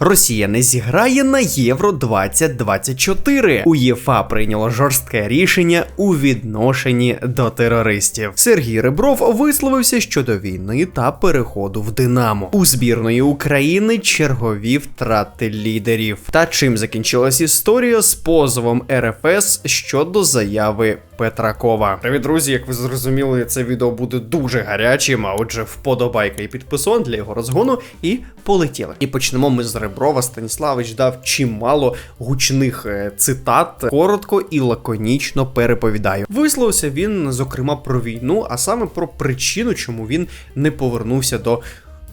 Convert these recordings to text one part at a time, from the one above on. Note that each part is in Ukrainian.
Росія не зіграє на Євро 2024. УЄФА прийняло жорстке рішення у відношенні до терористів. Сергій Ребров висловився щодо війни та переходу в Динамо. У збірної України чергові втрати лідерів. Та чим закінчилась історія з позовом РФС щодо заяви Петракова. Привіт, друзі! Як ви зрозуміли, це відео буде дуже гарячим. А отже, вподобайка і підписон для його розгону. І полетіли. І почнемо ми з Реброва. Станіславич дав чимало гучних е, цитат. Коротко і лаконічно переповідаю. Висловився він, зокрема, про війну, а саме про причину, чому він не повернувся до.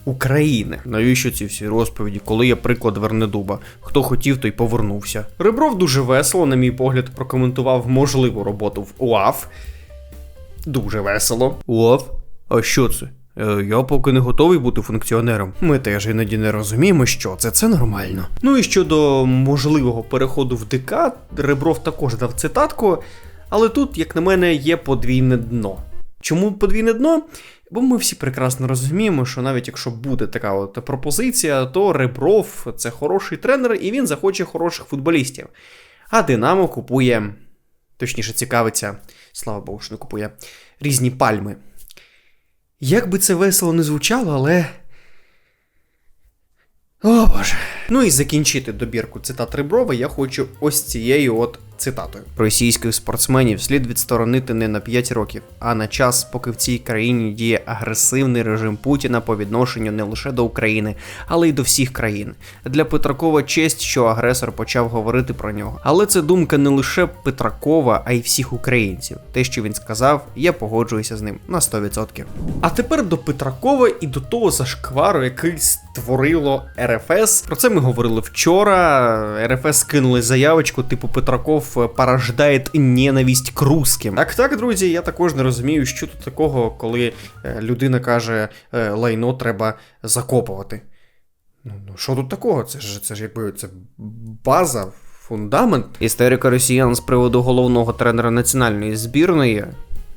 України. Навіщо ці всі розповіді, коли є приклад Вернедуба? Хто хотів, той повернувся. Ребров дуже весело, на мій погляд, прокоментував можливу роботу в УАФ. Дуже весело. УАФ? А що це? Е, Я поки не готовий бути функціонером. Ми теж іноді не розуміємо, що це, це нормально. Ну і щодо можливого переходу в ДК, Ребров також дав цитатку, але тут, як на мене, є подвійне дно. Чому подвійне дно? Бо ми всі прекрасно розуміємо, що навіть якщо буде така от пропозиція, то Ребров це хороший тренер і він захоче хороших футболістів. А Динамо купує, точніше, цікавиться, слава Богу, що не купує різні пальми. Як би це весело не звучало, але. О боже. Ну і закінчити добірку цитат Реброва я хочу ось цією от цитатою. Російських спортсменів слід відсторонити не на 5 років, а на час, поки в цій країні діє агресивний режим Путіна по відношенню не лише до України, але й до всіх країн. Для Петракова честь, що агресор почав говорити про нього. Але це думка не лише Петракова, а й всіх українців. Те, що він сказав, я погоджуюся з ним на 100%. А тепер до Петракова і до того зашквару, який створило РФС. Про це ми говорили вчора. РФС кинули заявочку, типу Петраков порождає ненависть к русским. Так, так, друзі, я також не розумію, що тут такого, коли е, людина каже, е, лайно треба закопувати. Ну, ну що тут такого? Це ж це ж якби це база, фундамент. Істерика росіян з приводу головного тренера національної збірної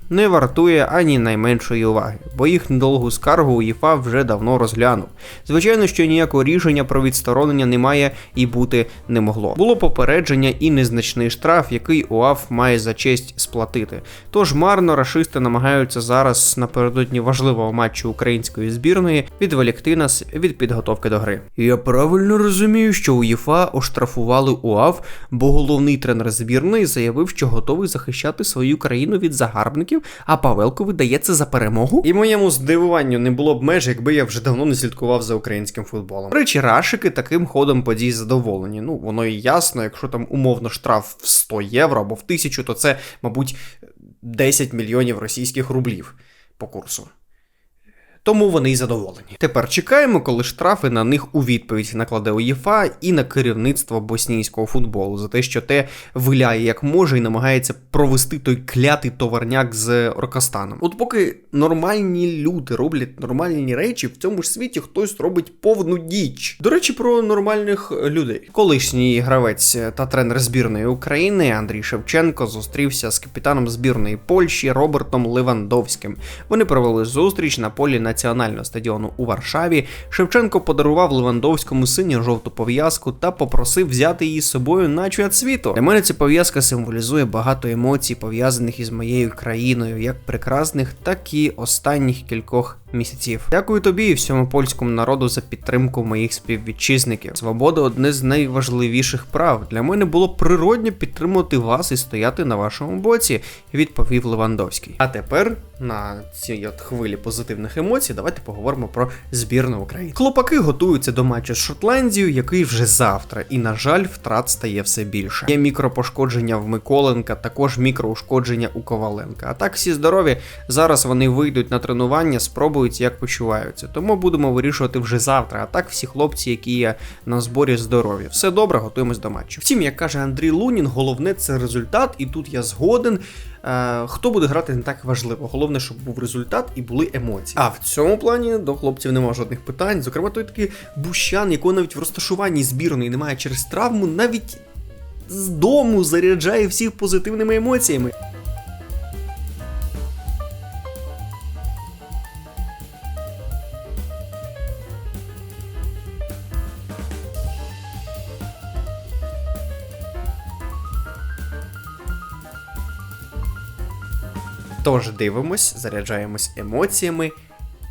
не вартує ані найменшої уваги, бо їх недовгу скаргу УЄФА вже давно розглянув. Звичайно, що ніякого рішення про відсторонення немає і бути не могло. Було попередження і незначний штраф, який УАФ має за честь сплатити. Тож марно рашисти намагаються зараз напередодні важливого матчу української збірної відволікти нас від підготовки до гри. Я правильно розумію, що УЄФА оштрафували УАФ, бо головний тренер збірної заявив, що готовий захищати свою країну від загарбників а Павелко видається за перемогу. І моєму здивуванню не було б меж, якби я вже давно не слідкував за українським футболом. Речі, рашики таким ходом подій задоволені. Ну, воно і ясно, якщо там умовно штраф в 100 євро або в 1000, то це, мабуть, 10 мільйонів російських рублів по курсу. Тому вони й задоволені. Тепер чекаємо, коли штрафи на них у відповідь накладе УЄФА і на керівництво боснійського футболу за те, що те виляє як може і намагається провести той клятий товарняк з Оркастаном. От поки нормальні люди роблять нормальні речі, в цьому ж світі хтось робить повну діч. До речі, про нормальних людей. Колишній гравець та тренер збірної України Андрій Шевченко зустрівся з капітаном збірної Польщі Робертом Левандовським. Вони провели зустріч на полі на національного стадіону у Варшаві, Шевченко подарував Левандовському синю жовту пов'язку та попросив взяти її з собою на чвят світу. Для мене ця пов'язка символізує багато емоцій, пов'язаних із моєю країною, як прекрасних, так і останніх кількох місяців. Дякую тобі і всьому польському народу за підтримку моїх співвітчизників. Свобода одне з найважливіших прав. Для мене було природньо підтримувати вас і стояти на вашому боці, відповів Левандовський. А тепер на цій от хвилі позитивних емоцій, давайте поговоримо про збірну України. Хлопаки готуються до матчу з Шотландією, який вже завтра, і на жаль, втрат стає все більше. Є мікропошкодження в Миколенка, також мікроушкодження у Коваленка. А так всі здорові. Зараз вони вийдуть на тренування, спробують, як почуваються. Тому будемо вирішувати вже завтра. А так всі хлопці, які є на зборі здорові. Все добре, готуємось до матчу. Втім, як каже Андрій Лунін, головне це результат, і тут я згоден. Е, хто буде грати не так важливо. Головне, щоб був результат і були емоції. А в цьому плані до хлопців немає жодних питань. Зокрема, той такий Бущан, якого навіть в розташуванні збірної немає через травму, навіть з дому заряджає всіх позитивними емоціями. Тож дивимось, заряджаємось емоціями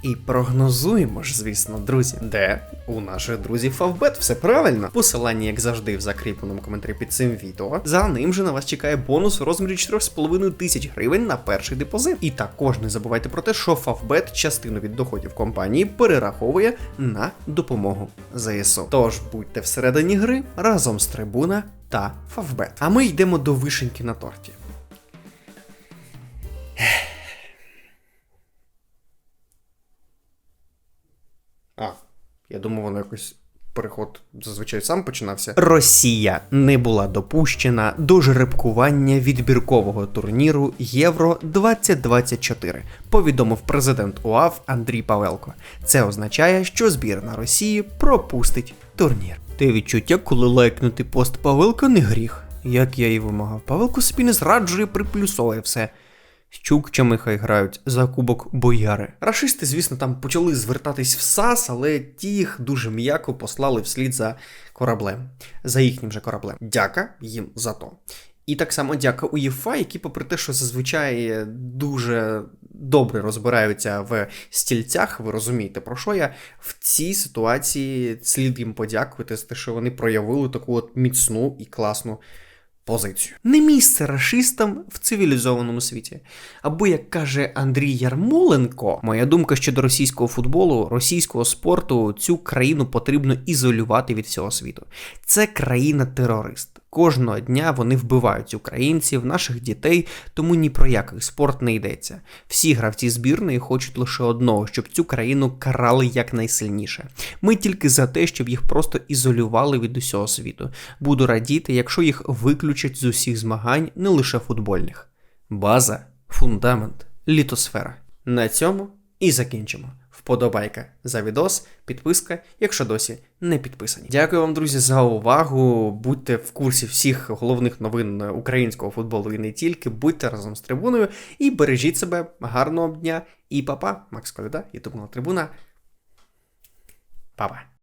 і прогнозуємо ж, звісно, друзі, де у наших друзів Фавбет все правильно. Посилання, як завжди, в закріпленому коментарі під цим відео. За ним же на вас чекає бонус у розмірі 4,5 тисяч гривень на перший депозит. І також не забувайте про те, що Фавбет частину від доходів компанії перераховує на допомогу ЗСУ. Тож будьте всередині гри разом з трибуна та Фавбет. А ми йдемо до вишеньки на торті. А, я думав, воно якось переход зазвичай сам починався. Росія не була допущена до жеребкування відбіркового турніру Євро 2024, повідомив президент УАФ Андрій Павелко. Це означає, що збірна Росії пропустить турнір. Те відчуття, коли лайкнути пост Павелка не гріх. Як я і вимагав, Павелко собі не зраджує, приплюсовує все. Чукчами хай грають за кубок бояри. Рашисти, звісно, там почали звертатись в САС, але ті їх дуже м'яко послали вслід за кораблем, за їхнім же кораблем. Дяка їм за то. І так само дяка УЄФА, які, попри те, що зазвичай дуже добре розбираються в стільцях, ви розумієте, про що я в цій ситуації слід їм подякувати за те, що вони проявили таку от міцну і класну позицію. Не місце рашистам в цивілізованому світі. Або, як каже Андрій Ярмоленко, моя думка щодо російського футболу, російського спорту, цю країну потрібно ізолювати від всього світу. Це країна-терорист. Кожного дня вони вбивають українців, наших дітей, тому ні про який спорт не йдеться. Всі гравці збірної хочуть лише одного, щоб цю країну карали якнайсильніше. Ми тільки за те, щоб їх просто ізолювали від усього світу. Буду радіти, якщо їх виключать з усіх змагань, не лише футбольних. База, фундамент, літосфера. На цьому і закінчимо. Вподобайка за відос, підписка, якщо досі не підписані. Дякую вам, друзі, за увагу. Будьте в курсі всіх головних новин українського футболу і не тільки. Будьте разом з трибуною і бережіть себе. Гарного дня і папа. Макс Коляда, Ютубна трибуна. Папа.